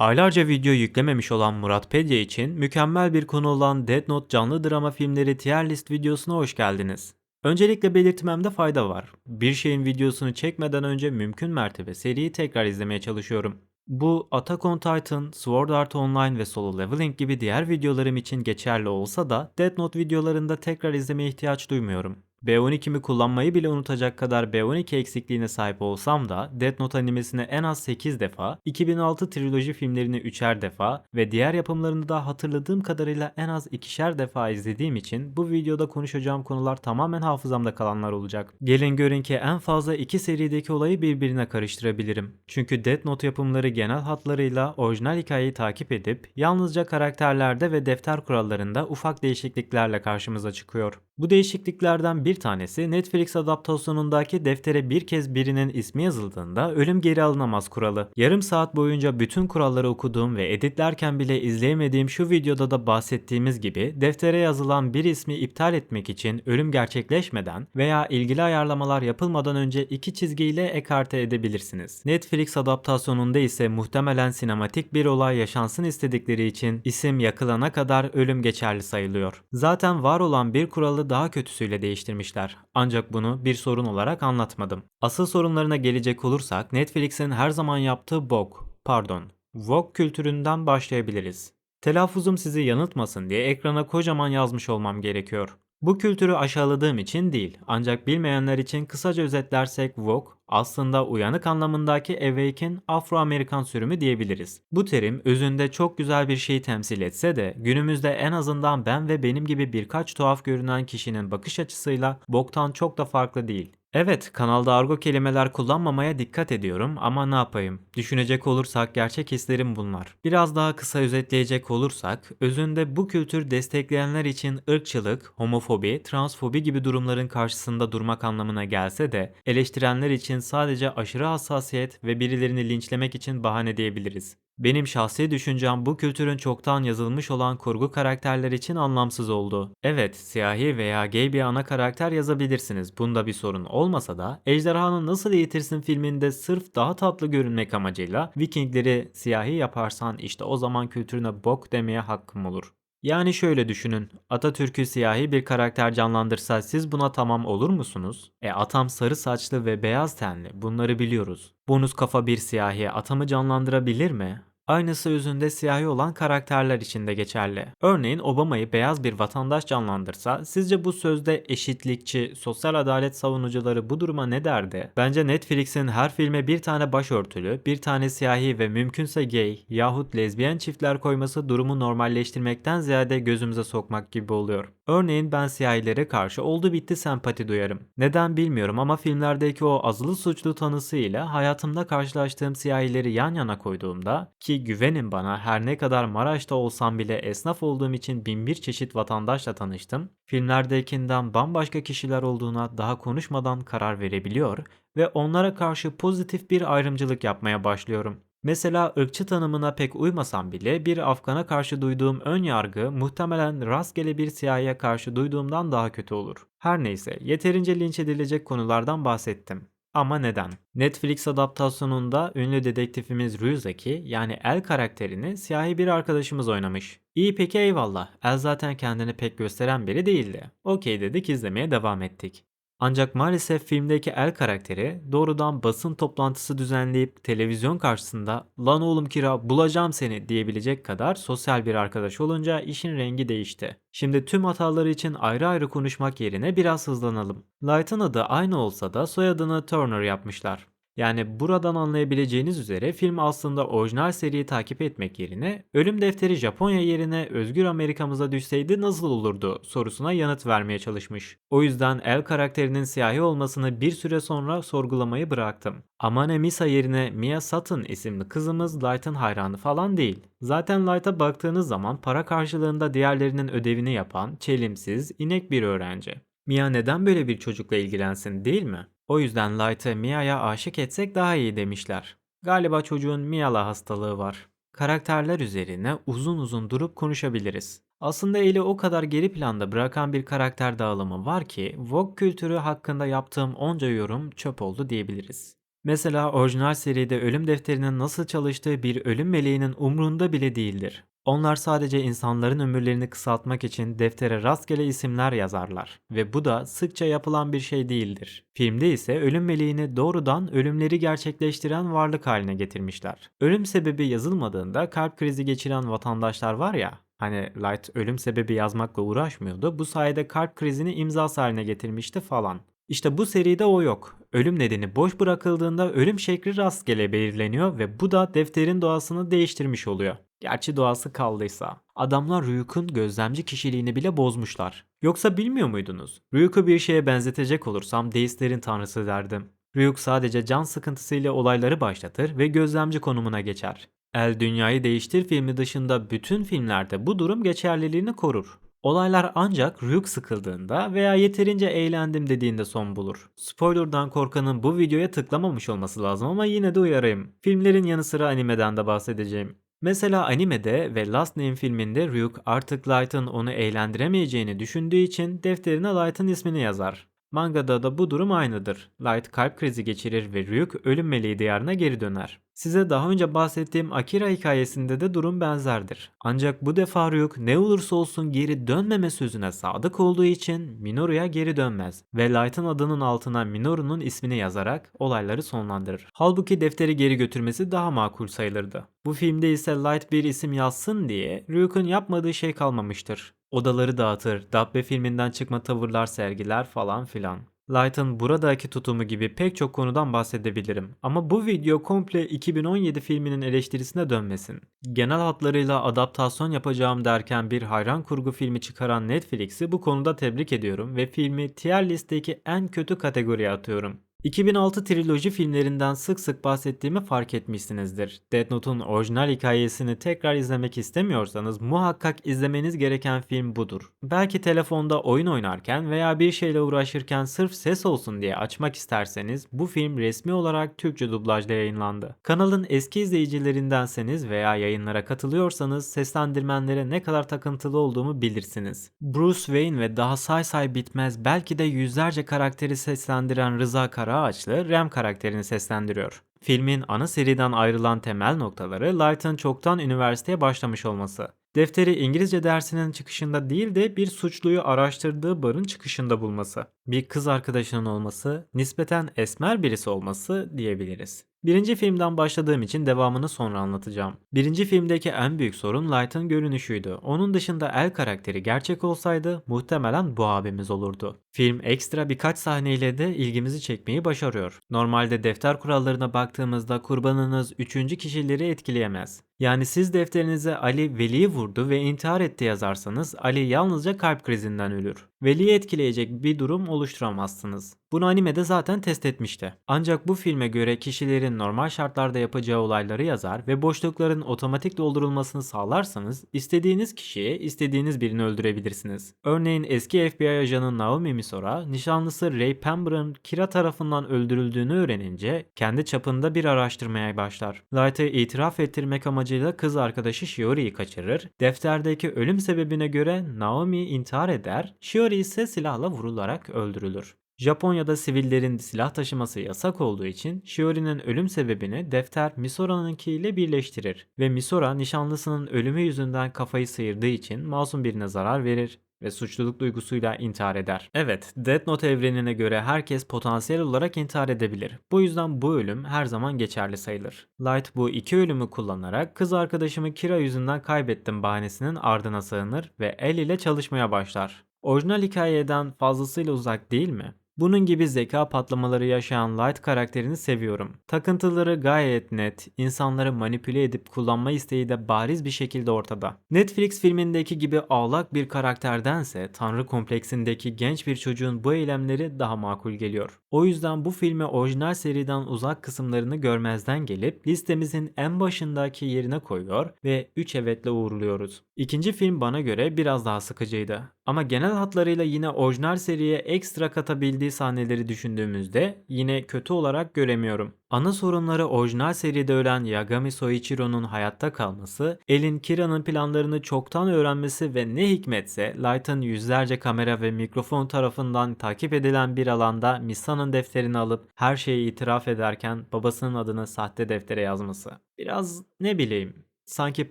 Aylarca video yüklememiş olan Muratpedia için mükemmel bir konu olan Death Note canlı drama filmleri tier list videosuna hoş geldiniz. Öncelikle belirtmemde fayda var. Bir şeyin videosunu çekmeden önce mümkün mertebe seriyi tekrar izlemeye çalışıyorum. Bu Attack on Titan, Sword Art Online ve Solo Leveling gibi diğer videolarım için geçerli olsa da Death Note videolarında tekrar izlemeye ihtiyaç duymuyorum. B12'mi kullanmayı bile unutacak kadar B12 eksikliğine sahip olsam da Death Note animesini en az 8 defa, 2006 triloji filmlerini 3'er defa ve diğer yapımlarını da hatırladığım kadarıyla en az 2'şer defa izlediğim için bu videoda konuşacağım konular tamamen hafızamda kalanlar olacak. Gelin görün ki en fazla iki serideki olayı birbirine karıştırabilirim. Çünkü Death Note yapımları genel hatlarıyla orijinal hikayeyi takip edip yalnızca karakterlerde ve defter kurallarında ufak değişikliklerle karşımıza çıkıyor. Bu değişikliklerden bir tanesi Netflix adaptasyonundaki deftere bir kez birinin ismi yazıldığında ölüm geri alınamaz kuralı. Yarım saat boyunca bütün kuralları okuduğum ve editlerken bile izleyemediğim şu videoda da bahsettiğimiz gibi deftere yazılan bir ismi iptal etmek için ölüm gerçekleşmeden veya ilgili ayarlamalar yapılmadan önce iki çizgiyle ekarte edebilirsiniz. Netflix adaptasyonunda ise muhtemelen sinematik bir olay yaşansın istedikleri için isim yakılana kadar ölüm geçerli sayılıyor. Zaten var olan bir kuralı daha kötüsüyle değiştirmişler. Ancak bunu bir sorun olarak anlatmadım. Asıl sorunlarına gelecek olursak Netflix'in her zaman yaptığı bok, pardon, Vogue kültüründen başlayabiliriz. Telaffuzum sizi yanıltmasın diye ekrana kocaman yazmış olmam gerekiyor. Bu kültürü aşağıladığım için değil, ancak bilmeyenler için kısaca özetlersek Vogue, aslında uyanık anlamındaki awaken Afro-Amerikan sürümü diyebiliriz. Bu terim özünde çok güzel bir şeyi temsil etse de günümüzde en azından ben ve benim gibi birkaç tuhaf görünen kişinin bakış açısıyla boktan çok da farklı değil. Evet, kanalda argo kelimeler kullanmamaya dikkat ediyorum ama ne yapayım? Düşünecek olursak gerçek hislerim bunlar. Biraz daha kısa özetleyecek olursak, özünde bu kültür destekleyenler için ırkçılık, homofobi, transfobi gibi durumların karşısında durmak anlamına gelse de, eleştirenler için sadece aşırı hassasiyet ve birilerini linçlemek için bahane diyebiliriz. Benim şahsi düşüncem bu kültürün çoktan yazılmış olan kurgu karakterler için anlamsız oldu. Evet, siyahi veya gay bir ana karakter yazabilirsiniz. Bunda bir sorun olmasa da Ejderhanı Nasıl Eğitirsin filminde sırf daha tatlı görünmek amacıyla Vikingleri siyahi yaparsan işte o zaman kültürüne bok demeye hakkım olur. Yani şöyle düşünün. Atatürk'ü siyahi bir karakter canlandırsa siz buna tamam olur musunuz? E atam sarı saçlı ve beyaz tenli. Bunları biliyoruz. Bonus kafa bir siyahi atamı canlandırabilir mi? Aynısı özünde siyahi olan karakterler için de geçerli. Örneğin Obama'yı beyaz bir vatandaş canlandırsa sizce bu sözde eşitlikçi, sosyal adalet savunucuları bu duruma ne derdi? Bence Netflix'in her filme bir tane başörtülü, bir tane siyahi ve mümkünse gay yahut lezbiyen çiftler koyması durumu normalleştirmekten ziyade gözümüze sokmak gibi oluyor. Örneğin ben siyahilere karşı oldu bitti sempati duyarım. Neden bilmiyorum ama filmlerdeki o azılı suçlu tanısıyla hayatımda karşılaştığım siyahileri yan yana koyduğumda ki güvenin bana her ne kadar Maraş'ta olsam bile esnaf olduğum için bin bir çeşit vatandaşla tanıştım. Filmlerdekinden bambaşka kişiler olduğuna daha konuşmadan karar verebiliyor ve onlara karşı pozitif bir ayrımcılık yapmaya başlıyorum. Mesela ırkçı tanımına pek uymasam bile bir Afgan'a karşı duyduğum ön yargı muhtemelen rastgele bir siyahiye karşı duyduğumdan daha kötü olur. Her neyse yeterince linç edilecek konulardan bahsettim. Ama neden? Netflix adaptasyonunda ünlü dedektifimiz Ryuzaki yani El karakterini siyahi bir arkadaşımız oynamış. İyi peki eyvallah. El zaten kendini pek gösteren biri değildi. Okey dedik izlemeye devam ettik. Ancak maalesef filmdeki El karakteri doğrudan basın toplantısı düzenleyip televizyon karşısında "Lan oğlum Kira bulacağım seni" diyebilecek kadar sosyal bir arkadaş olunca işin rengi değişti. Şimdi tüm hataları için ayrı ayrı konuşmak yerine biraz hızlanalım. Light'ın adı aynı olsa da soyadını Turner yapmışlar. Yani buradan anlayabileceğiniz üzere film aslında orijinal seriyi takip etmek yerine ölüm defteri Japonya yerine özgür Amerika'mıza düşseydi nasıl olurdu sorusuna yanıt vermeye çalışmış. O yüzden El karakterinin siyahi olmasını bir süre sonra sorgulamayı bıraktım. Amane Misa yerine Mia Sutton isimli kızımız Light'ın hayranı falan değil. Zaten Light'a baktığınız zaman para karşılığında diğerlerinin ödevini yapan, çelimsiz, inek bir öğrenci. Mia neden böyle bir çocukla ilgilensin değil mi? O yüzden Light'ı Mia'ya aşık etsek daha iyi demişler. Galiba çocuğun Mia'la hastalığı var. Karakterler üzerine uzun uzun durup konuşabiliriz. Aslında eli o kadar geri planda bırakan bir karakter dağılımı var ki Vogue kültürü hakkında yaptığım onca yorum çöp oldu diyebiliriz. Mesela orijinal seride ölüm defterinin nasıl çalıştığı bir ölüm meleğinin umrunda bile değildir. Onlar sadece insanların ömürlerini kısaltmak için deftere rastgele isimler yazarlar ve bu da sıkça yapılan bir şey değildir. Filmde ise ölüm meleğini doğrudan ölümleri gerçekleştiren varlık haline getirmişler. Ölüm sebebi yazılmadığında kalp krizi geçiren vatandaşlar var ya, Hani Light ölüm sebebi yazmakla uğraşmıyordu. Bu sayede kalp krizini imzası haline getirmişti falan. İşte bu seride o yok. Ölüm nedeni boş bırakıldığında ölüm şekli rastgele belirleniyor ve bu da defterin doğasını değiştirmiş oluyor. Gerçi doğası kaldıysa. Adamlar Ryuk'un gözlemci kişiliğini bile bozmuşlar. Yoksa bilmiyor muydunuz? Ryuk'u bir şeye benzetecek olursam deistlerin tanrısı derdim. Ryuk sadece can sıkıntısıyla olayları başlatır ve gözlemci konumuna geçer. El Dünyayı Değiştir filmi dışında bütün filmlerde bu durum geçerliliğini korur. Olaylar ancak Ryuk sıkıldığında veya yeterince eğlendim dediğinde son bulur. Spoiler'dan korkanın bu videoya tıklamamış olması lazım ama yine de uyarayım. Filmlerin yanı sıra animeden de bahsedeceğim. Mesela animede ve Last Name filminde Ryuk artık Light'ın onu eğlendiremeyeceğini düşündüğü için defterine Light'ın ismini yazar. Mangada da bu durum aynıdır. Light kalp krizi geçirir ve Ryuk ölüm meleği diyarına geri döner. Size daha önce bahsettiğim Akira hikayesinde de durum benzerdir. Ancak bu defa Ryuk ne olursa olsun geri dönmeme sözüne sadık olduğu için Minoru'ya geri dönmez ve Light'ın adının altına Minoru'nun ismini yazarak olayları sonlandırır. Halbuki defteri geri götürmesi daha makul sayılırdı. Bu filmde ise Light bir isim yazsın diye Ryuk'un yapmadığı şey kalmamıştır. Odaları dağıtır, Dabbe filminden çıkma tavırlar sergiler falan filan. Light'ın buradaki tutumu gibi pek çok konudan bahsedebilirim. Ama bu video komple 2017 filminin eleştirisine dönmesin. Genel hatlarıyla adaptasyon yapacağım derken bir hayran kurgu filmi çıkaran Netflix'i bu konuda tebrik ediyorum ve filmi tier listeki en kötü kategoriye atıyorum. 2006 triloji filmlerinden sık sık bahsettiğimi fark etmişsinizdir. Death Note'un orijinal hikayesini tekrar izlemek istemiyorsanız muhakkak izlemeniz gereken film budur. Belki telefonda oyun oynarken veya bir şeyle uğraşırken sırf ses olsun diye açmak isterseniz bu film resmi olarak Türkçe dublajla yayınlandı. Kanalın eski izleyicilerindenseniz veya yayınlara katılıyorsanız seslendirmenlere ne kadar takıntılı olduğumu bilirsiniz. Bruce Wayne ve daha say say bitmez belki de yüzlerce karakteri seslendiren Rıza Kara Karaağaçlı Rem karakterini seslendiriyor. Filmin ana seriden ayrılan temel noktaları Light'ın çoktan üniversiteye başlamış olması. Defteri İngilizce dersinin çıkışında değil de bir suçluyu araştırdığı barın çıkışında bulması. Bir kız arkadaşının olması, nispeten esmer birisi olması diyebiliriz. Birinci filmden başladığım için devamını sonra anlatacağım. Birinci filmdeki en büyük sorun Light'ın görünüşüydü. Onun dışında El karakteri gerçek olsaydı muhtemelen bu abimiz olurdu. Film ekstra birkaç sahneyle de ilgimizi çekmeyi başarıyor. Normalde defter kurallarına baktığımızda kurbanınız üçüncü kişileri etkileyemez. Yani siz defterinize Ali Veli'yi vurdu ve intihar etti yazarsanız Ali yalnızca kalp krizinden ölür. Veli'yi etkileyecek bir durum oluşturamazsınız. Bunu animede zaten test etmişti. Ancak bu filme göre kişilerin normal şartlarda yapacağı olayları yazar ve boşlukların otomatik doldurulmasını sağlarsanız istediğiniz kişiye istediğiniz birini öldürebilirsiniz. Örneğin eski FBI ajanı Naomi Misora nişanlısı Ray Pember'ın Kira tarafından öldürüldüğünü öğrenince kendi çapında bir araştırmaya başlar. Light'ı itiraf ettirmek amacıyla kız arkadaşı Shiori'yi kaçırır. Defterdeki ölüm sebebine göre Naomi intihar eder, Shiori ise silahla vurularak öldürülür. Japonya'da sivillerin silah taşıması yasak olduğu için Shiori'nin ölüm sebebini defter Misora'nınki ile birleştirir ve Misora nişanlısının ölümü yüzünden kafayı sıyırdığı için masum birine zarar verir ve suçluluk duygusuyla intihar eder. Evet, Death Note evrenine göre herkes potansiyel olarak intihar edebilir. Bu yüzden bu ölüm her zaman geçerli sayılır. Light bu iki ölümü kullanarak kız arkadaşımı Kira yüzünden kaybettim bahanesinin ardına sığınır ve el ile çalışmaya başlar. Orijinal hikayeden fazlasıyla uzak değil mi? Bunun gibi zeka patlamaları yaşayan Light karakterini seviyorum. Takıntıları gayet net, insanları manipüle edip kullanma isteği de bariz bir şekilde ortada. Netflix filmindeki gibi ağlak bir karakterdense Tanrı kompleksindeki genç bir çocuğun bu eylemleri daha makul geliyor. O yüzden bu filme orijinal seriden uzak kısımlarını görmezden gelip listemizin en başındaki yerine koyuyor ve 3 evetle uğurluyoruz. İkinci film bana göre biraz daha sıkıcıydı. Ama genel hatlarıyla yine orijinal seriye ekstra katabildiği sahneleri düşündüğümüzde yine kötü olarak göremiyorum. Ana sorunları orijinal seride ölen Yagami Soichiro'nun hayatta kalması, Elin Kira'nın planlarını çoktan öğrenmesi ve ne hikmetse Light'ın yüzlerce kamera ve mikrofon tarafından takip edilen bir alanda Misa'nın defterini alıp her şeyi itiraf ederken babasının adını sahte deftere yazması. Biraz ne bileyim sanki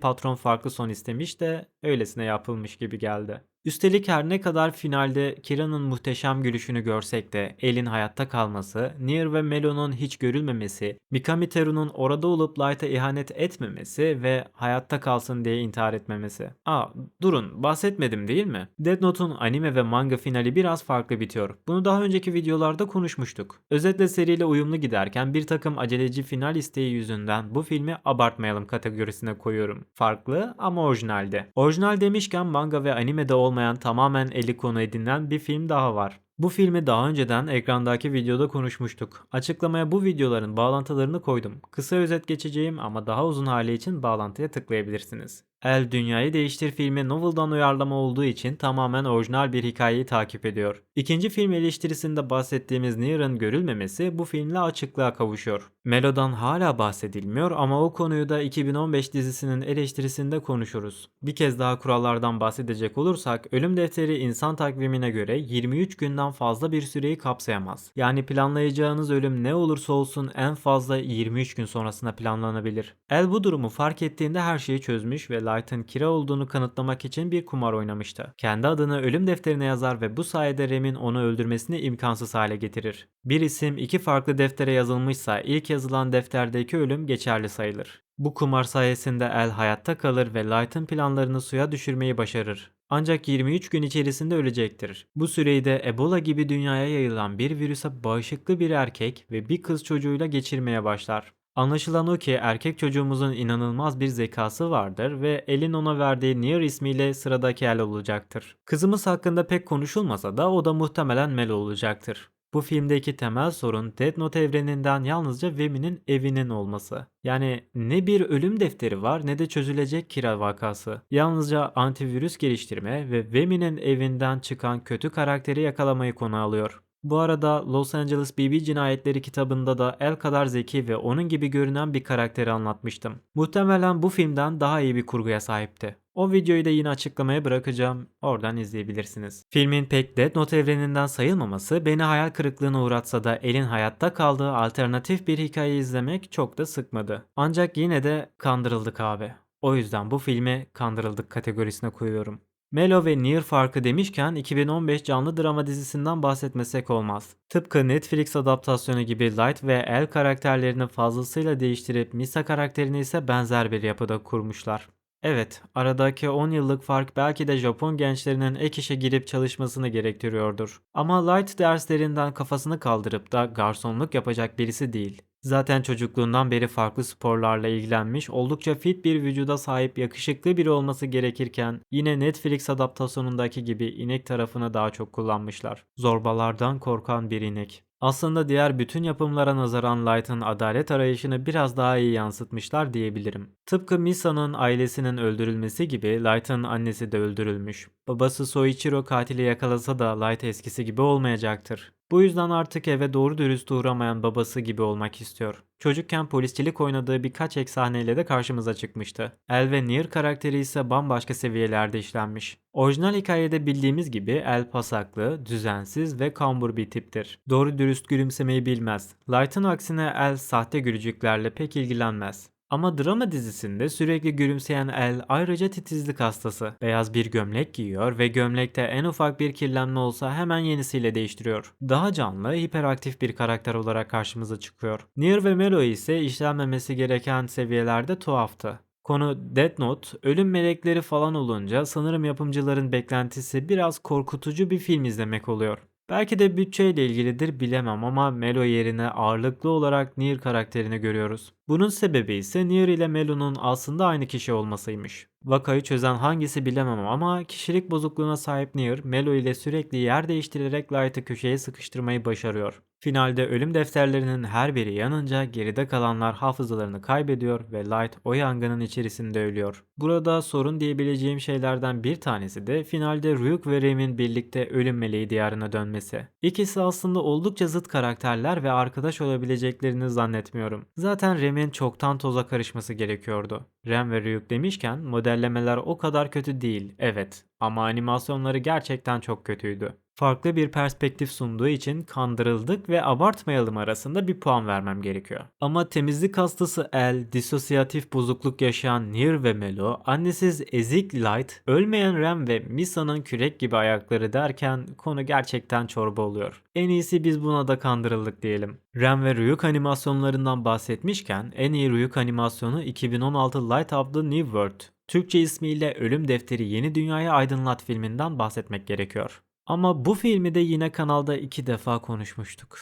patron farklı son istemiş de öylesine yapılmış gibi geldi. Üstelik her ne kadar finalde Kira'nın muhteşem gülüşünü görsek de Elin hayatta kalması, Nier ve Melo'nun hiç görülmemesi, Mikami Teru'nun orada olup Light'a ihanet etmemesi ve hayatta kalsın diye intihar etmemesi. Aa durun bahsetmedim değil mi? Death Note'un anime ve manga finali biraz farklı bitiyor. Bunu daha önceki videolarda konuşmuştuk. Özetle seriyle uyumlu giderken bir takım aceleci final isteği yüzünden bu filmi abartmayalım kategorisine koyuyorum. Farklı ama orijinaldi. Orijinal demişken manga ve animede olmayan tamamen eli konu edinilen bir film daha var. Bu filmi daha önceden ekrandaki videoda konuşmuştuk. Açıklamaya bu videoların bağlantılarını koydum. Kısa özet geçeceğim ama daha uzun hali için bağlantıya tıklayabilirsiniz. El Dünyayı Değiştir filmi Novel'dan uyarlama olduğu için tamamen orijinal bir hikayeyi takip ediyor. İkinci film eleştirisinde bahsettiğimiz Nier'ın görülmemesi bu filmle açıklığa kavuşuyor. Melo'dan hala bahsedilmiyor ama o konuyu da 2015 dizisinin eleştirisinde konuşuruz. Bir kez daha kurallardan bahsedecek olursak ölüm defteri insan takvimine göre 23 günden fazla bir süreyi kapsayamaz. Yani planlayacağınız ölüm ne olursa olsun en fazla 23 gün sonrasında planlanabilir. El bu durumu fark ettiğinde her şeyi çözmüş ve Light'ın Kira olduğunu kanıtlamak için bir kumar oynamıştı. Kendi adını ölüm defterine yazar ve bu sayede Rem'in onu öldürmesini imkansız hale getirir. Bir isim iki farklı deftere yazılmışsa ilk yazılan defterdeki ölüm geçerli sayılır. Bu kumar sayesinde El hayatta kalır ve Light'ın planlarını suya düşürmeyi başarır. Ancak 23 gün içerisinde ölecektir. Bu süreyi de Ebola gibi dünyaya yayılan bir virüse bağışıklı bir erkek ve bir kız çocuğuyla geçirmeye başlar. Anlaşılan o ki erkek çocuğumuzun inanılmaz bir zekası vardır ve elin ona verdiği Nier ismiyle sıradaki el olacaktır. Kızımız hakkında pek konuşulmasa da o da muhtemelen Mel olacaktır. Bu filmdeki temel sorun Death Note evreninden yalnızca Vemi'nin evinin olması. Yani ne bir ölüm defteri var ne de çözülecek kira vakası. Yalnızca antivirüs geliştirme ve Vemi'nin evinden çıkan kötü karakteri yakalamayı konu alıyor. Bu arada Los Angeles BB Cinayetleri kitabında da El kadar zeki ve onun gibi görünen bir karakteri anlatmıştım. Muhtemelen bu filmden daha iyi bir kurguya sahipti. O videoyu da yine açıklamaya bırakacağım. Oradan izleyebilirsiniz. Filmin pek Death Note evreninden sayılmaması beni hayal kırıklığına uğratsa da elin hayatta kaldığı alternatif bir hikaye izlemek çok da sıkmadı. Ancak yine de kandırıldık abi. O yüzden bu filmi kandırıldık kategorisine koyuyorum. Melo ve Nier farkı demişken 2015 canlı drama dizisinden bahsetmesek olmaz. Tıpkı Netflix adaptasyonu gibi Light ve El karakterlerini fazlasıyla değiştirip Misa karakterini ise benzer bir yapıda kurmuşlar. Evet, aradaki 10 yıllık fark belki de Japon gençlerinin ek işe girip çalışmasını gerektiriyordur. Ama Light derslerinden kafasını kaldırıp da garsonluk yapacak birisi değil. Zaten çocukluğundan beri farklı sporlarla ilgilenmiş, oldukça fit bir vücuda sahip yakışıklı biri olması gerekirken yine Netflix adaptasyonundaki gibi inek tarafını daha çok kullanmışlar. Zorbalardan korkan bir inek. Aslında diğer bütün yapımlara nazaran Light'ın adalet arayışını biraz daha iyi yansıtmışlar diyebilirim. Tıpkı Misa'nın ailesinin öldürülmesi gibi Light'ın annesi de öldürülmüş. Babası Soichiro katili yakalasa da Light eskisi gibi olmayacaktır. Bu yüzden artık eve doğru dürüst uğramayan babası gibi olmak istiyor. Çocukken polisçilik oynadığı birkaç ek sahneyle de karşımıza çıkmıştı. El ve Nier karakteri ise bambaşka seviyelerde işlenmiş. Orijinal hikayede bildiğimiz gibi El pasaklı, düzensiz ve kambur bir tiptir. Doğru dürüst gülümsemeyi bilmez. Light'ın aksine El sahte gülücüklerle pek ilgilenmez. Ama drama dizisinde sürekli gülümseyen El ayrıca titizlik hastası. Beyaz bir gömlek giyiyor ve gömlekte en ufak bir kirlenme olsa hemen yenisiyle değiştiriyor. Daha canlı, hiperaktif bir karakter olarak karşımıza çıkıyor. Nier ve Melo ise işlenmemesi gereken seviyelerde tuhaftı. Konu Death Note, ölüm melekleri falan olunca sanırım yapımcıların beklentisi biraz korkutucu bir film izlemek oluyor. Belki de bütçeyle ilgilidir bilemem ama Melo yerine ağırlıklı olarak Nier karakterini görüyoruz. Bunun sebebi ise Nier ile Melo'nun aslında aynı kişi olmasıymış. Vakayı çözen hangisi bilemem ama kişilik bozukluğuna sahip Nier, Melo ile sürekli yer değiştirerek Light'ı köşeye sıkıştırmayı başarıyor. Finalde ölüm defterlerinin her biri yanınca geride kalanlar hafızalarını kaybediyor ve Light o yangının içerisinde ölüyor. Burada sorun diyebileceğim şeylerden bir tanesi de finalde Ryuk ve Rem'in birlikte ölüm meleği diyarına dönmesi. İkisi aslında oldukça zıt karakterler ve arkadaş olabileceklerini zannetmiyorum. Zaten Rem'in çoktan toza karışması gerekiyordu. Rem ve Ryuk demişken modellemeler o kadar kötü değil, evet. Ama animasyonları gerçekten çok kötüydü. Farklı bir perspektif sunduğu için kandırıldık ve abartmayalım arasında bir puan vermem gerekiyor. Ama temizlik hastası El, disosyatif bozukluk yaşayan Nier ve Melo, annesiz ezik Light, ölmeyen Rem ve Misa'nın kürek gibi ayakları derken konu gerçekten çorba oluyor. En iyisi biz buna da kandırıldık diyelim. Rem ve Ryuk animasyonlarından bahsetmişken en iyi Ryuk animasyonu 2016 Light of the New World. Türkçe ismiyle Ölüm Defteri Yeni Dünyayı Aydınlat filminden bahsetmek gerekiyor. Ama bu filmi de yine kanalda iki defa konuşmuştuk.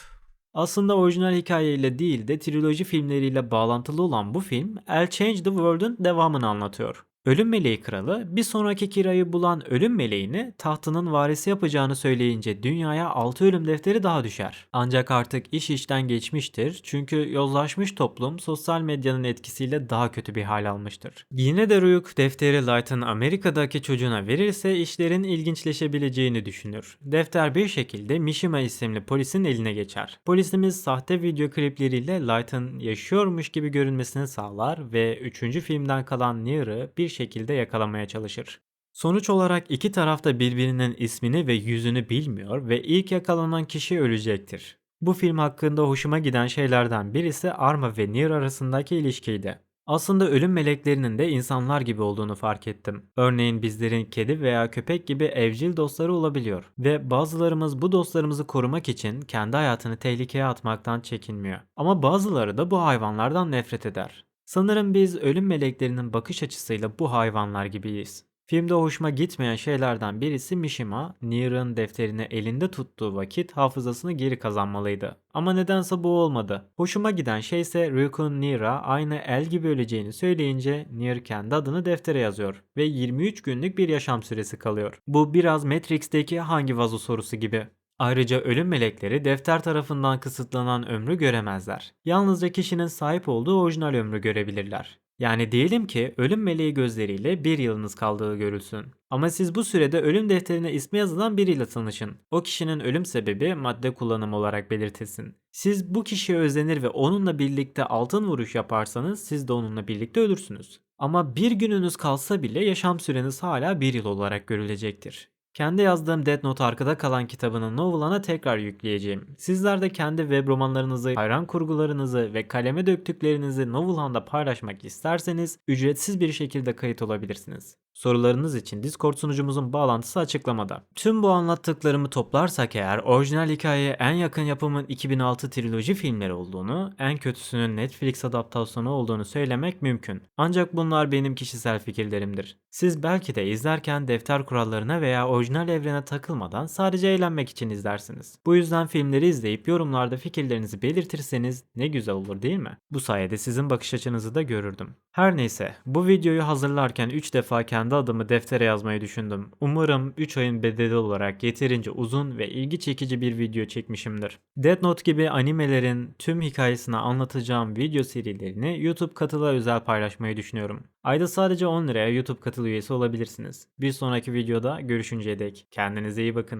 Aslında orijinal hikayeyle değil de triloji filmleriyle bağlantılı olan bu film El Change the World'un devamını anlatıyor. Ölüm Meleği Kralı bir sonraki Kira'yı bulan ölüm meleğini tahtının varisi yapacağını söyleyince dünyaya 6 ölüm defteri daha düşer. Ancak artık iş işten geçmiştir çünkü yozlaşmış toplum sosyal medyanın etkisiyle daha kötü bir hal almıştır. Yine de Ryuk defteri Light'ın Amerika'daki çocuğuna verirse işlerin ilginçleşebileceğini düşünür. Defter bir şekilde Mishima isimli polisin eline geçer. Polisimiz sahte video klipleriyle Light'ın yaşıyormuş gibi görünmesini sağlar ve 3. filmden kalan Nier'ı bir şekilde yakalamaya çalışır. Sonuç olarak iki taraf da birbirinin ismini ve yüzünü bilmiyor ve ilk yakalanan kişi ölecektir. Bu film hakkında hoşuma giden şeylerden birisi Arma ve Nier arasındaki ilişkiydi. Aslında ölüm meleklerinin de insanlar gibi olduğunu fark ettim. Örneğin bizlerin kedi veya köpek gibi evcil dostları olabiliyor ve bazılarımız bu dostlarımızı korumak için kendi hayatını tehlikeye atmaktan çekinmiyor. Ama bazıları da bu hayvanlardan nefret eder. Sanırım biz ölüm meleklerinin bakış açısıyla bu hayvanlar gibiyiz. Filmde hoşuma gitmeyen şeylerden birisi Mishima, Nier'ın defterini elinde tuttuğu vakit hafızasını geri kazanmalıydı. Ama nedense bu olmadı. Hoşuma giden şey ise Ryuk'un Nier'a aynı El gibi öleceğini söyleyince Nier kendi adını deftere yazıyor ve 23 günlük bir yaşam süresi kalıyor. Bu biraz Matrix'teki hangi vazo sorusu gibi. Ayrıca ölüm melekleri defter tarafından kısıtlanan ömrü göremezler. Yalnızca kişinin sahip olduğu orijinal ömrü görebilirler. Yani diyelim ki ölüm meleği gözleriyle bir yılınız kaldığı görülsün. Ama siz bu sürede ölüm defterine ismi yazılan biriyle tanışın. O kişinin ölüm sebebi madde kullanımı olarak belirtilsin. Siz bu kişiye özenir ve onunla birlikte altın vuruş yaparsanız siz de onunla birlikte ölürsünüz. Ama bir gününüz kalsa bile yaşam süreniz hala bir yıl olarak görülecektir. Kendi yazdığım Death Note arkada kalan kitabını Novel'ana tekrar yükleyeceğim. Sizler de kendi web romanlarınızı, hayran kurgularınızı ve kaleme döktüklerinizi Novel'anda paylaşmak isterseniz ücretsiz bir şekilde kayıt olabilirsiniz. Sorularınız için Discord sunucumuzun bağlantısı açıklamada. Tüm bu anlattıklarımı toplarsak eğer orijinal hikayeye en yakın yapımın 2006 triloji filmleri olduğunu, en kötüsünün Netflix adaptasyonu olduğunu söylemek mümkün. Ancak bunlar benim kişisel fikirlerimdir. Siz belki de izlerken defter kurallarına veya orijinal evrene takılmadan sadece eğlenmek için izlersiniz. Bu yüzden filmleri izleyip yorumlarda fikirlerinizi belirtirseniz ne güzel olur değil mi? Bu sayede sizin bakış açınızı da görürdüm. Her neyse bu videoyu hazırlarken 3 defa kendi adımı deftere yazmayı düşündüm. Umarım 3 ayın bedeli olarak yeterince uzun ve ilgi çekici bir video çekmişimdir. Death Note gibi animelerin tüm hikayesini anlatacağım video serilerini YouTube katıla özel paylaşmayı düşünüyorum. Ayda sadece 10 liraya YouTube katıl üyesi olabilirsiniz. Bir sonraki videoda görüşünceye dek kendinize iyi bakın.